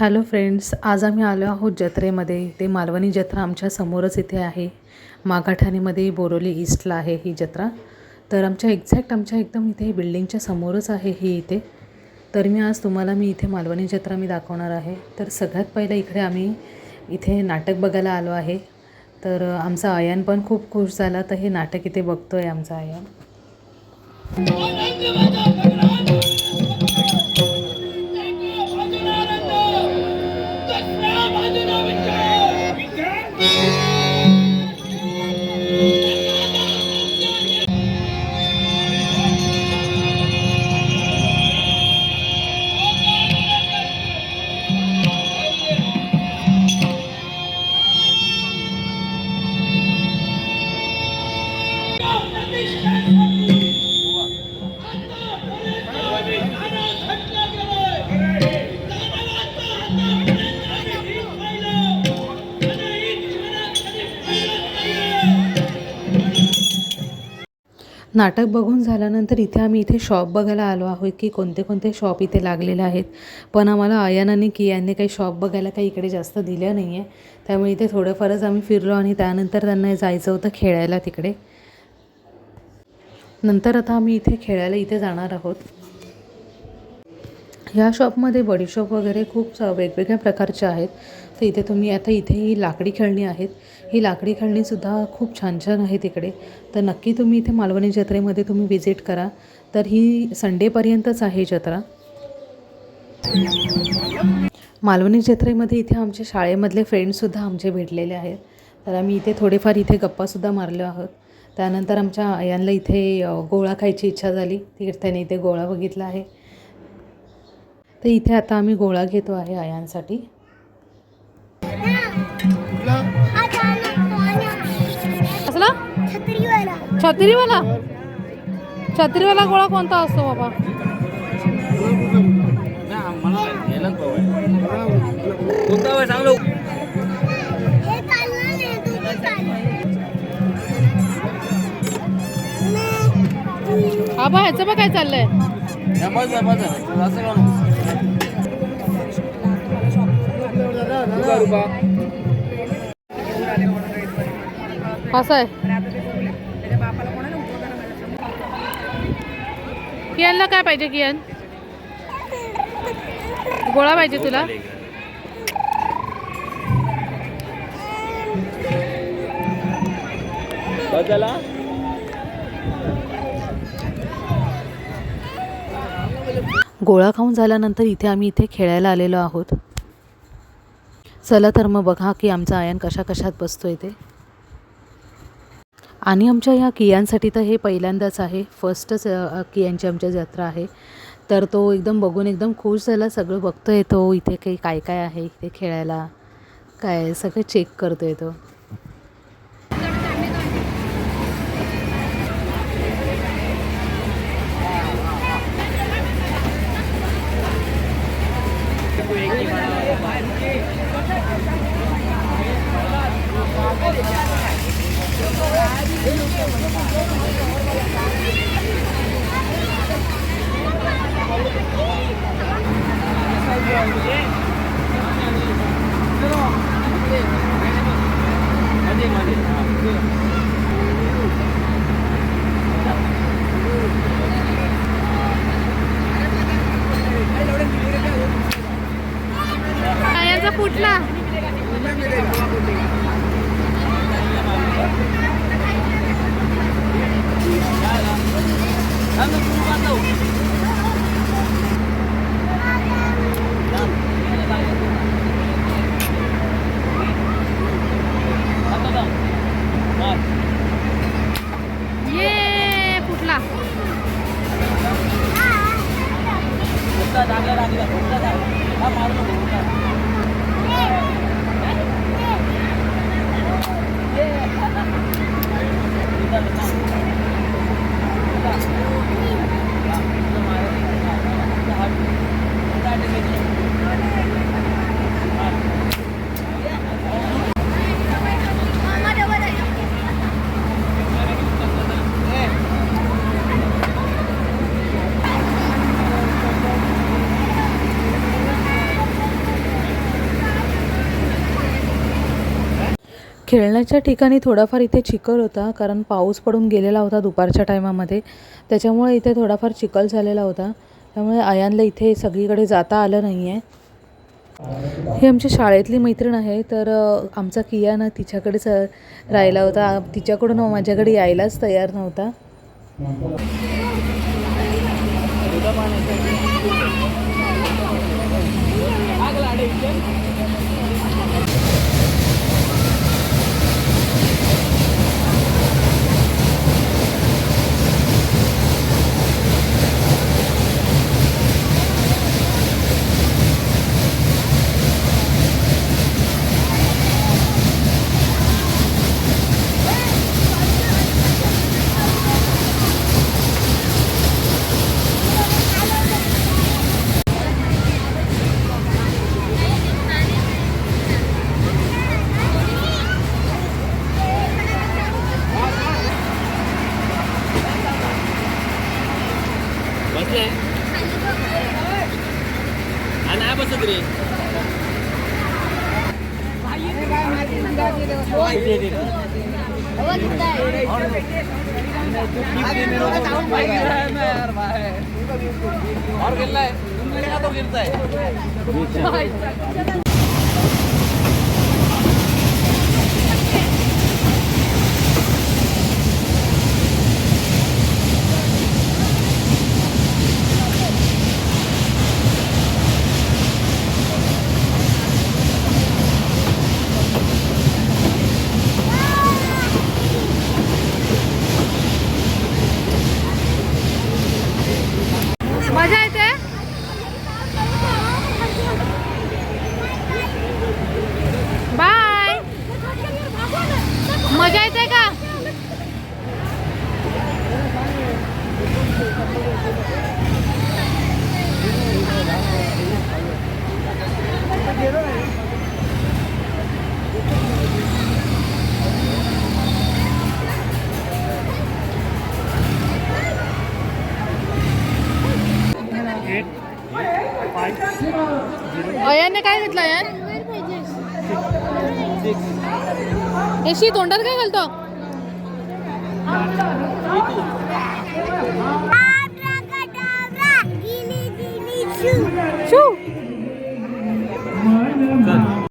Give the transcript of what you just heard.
Hello friends आज आम्ही आलो आहोत जत्रेमध्ये. ते मालवणी जत्रा आमच्या समोरच इथे आहे. मागाठाणीमध्ये बोरोली ईस्टला आहे ही जत्रा. तर आमच्या एक्झॅक्ट आमच्या एकदम इथे बिल्डिंगच्या समोरच आहे ही इथे. तर मी आज तुम्हाला मी इथे मालवणी जत्रा मी दाखवणार आहे. तर सगळ्यात पहिलं इकडे आम्ही इथे नाटक बघायला आलो आहे. तर आमचा आयान पण खूप खुश झाला. तर हे नाटक इथे बघतो आहे आमचा आयान. नाटक बघून झाल्यानंतर इथे आम्ही इथे शॉप बघायला आलो आहोत की कोणते कोणते शॉप इथे लागलेले आहेत. पण आम्हाला आयान आणि कियांनी काही शॉप बघायला काही इकडे जास्त दिल्या नाही आहे त्यामुळे इथे थोडंफारच आम्ही फिरलो आणि त्यानंतर त्यांना जायचं होतं खेळायला तिकडे. नंतर आता आम्ही इथे खेळायला इथे जाणार आहोत. ह्या शॉपमध्ये बडीशॉप वगैरे खूप स- वेगवेगळ्या प्रकारचे आहेत. तर इथे तुम्ही आता इथे ही लाकडी खेळणी आहेत. ही लाकडी खेळणीसुद्धा खूप छान छान आहेत इकडे. तर नक्की तुम्ही इथे मालवणी जत्रेमध्ये तुम्ही विजिट करा. तर ही संडेपर्यंतच आहे जत्रा. मालवणी जत्रेमध्ये इथे आमच्या शाळेमधले फ्रेंड्ससुद्धा आमचे भेटलेले आहेत. तर आम्ही इथे थोडेफार इथे गप्पासुद्धा मारलो आहोत. त्यानंतर आमच्या आयांना इथे गोळा खायची इच्छा झाली. ती त्याने इथे गोळा बघितला आहे. तर इथे आता आम्ही गोळा घेतो आहे आयांसाठी. असला छत्रीवाला. छत्रीवाला? छत्रीवाला गोळा कोणता असतो बाबा? हे आबा ह्याचं बघ काय चाललंय. असं आहे. कियानला काय पाहिजे कियान? गोळा पाहिजे तुला? गोळा खाऊन झाल्यानंतर इथे आम्ही इथे खेळायला आलेलो आहोत. चला तर मग बघा की आमचा आयन कशा कशात बसतो ते. आणि आमच्या ह्या कियांसाठी तर हे पहिल्यांदाच आहे. फर्स्टच कियांची आमच्या जत्रा आहे. तर तो एकदम बघून एकदम खुश झाला. सगळं बघतोय तो इथे काही काय काय आहे इथे खेळायला. काय सगळं चेक करतोय तो. खेळण्याच्या ठिकाणी थोडाफार इथे चिखल होता कारण पाऊस पडून गेलेला होता दुपारच्या टायमामध्ये. त्याच्यामुळे इथे थोडाफार चिखल झालेला होता. त्यामुळे आयानला इथे सगळीकडे जाता आलं नाही आहे ही आमची शाळेतली मैत्रीण आहे तर आमचा किया ना तिच्याकडेच राहिला होता. तिच्याकडून माझ्याकडे यायलाच तयार नव्हता. आणि नाही बसत रे और गिरला है तुम गिरेगा तो गिरता है मजा येते बाय मजा येते का अयान एशी तोंडात काय घालतो. शू.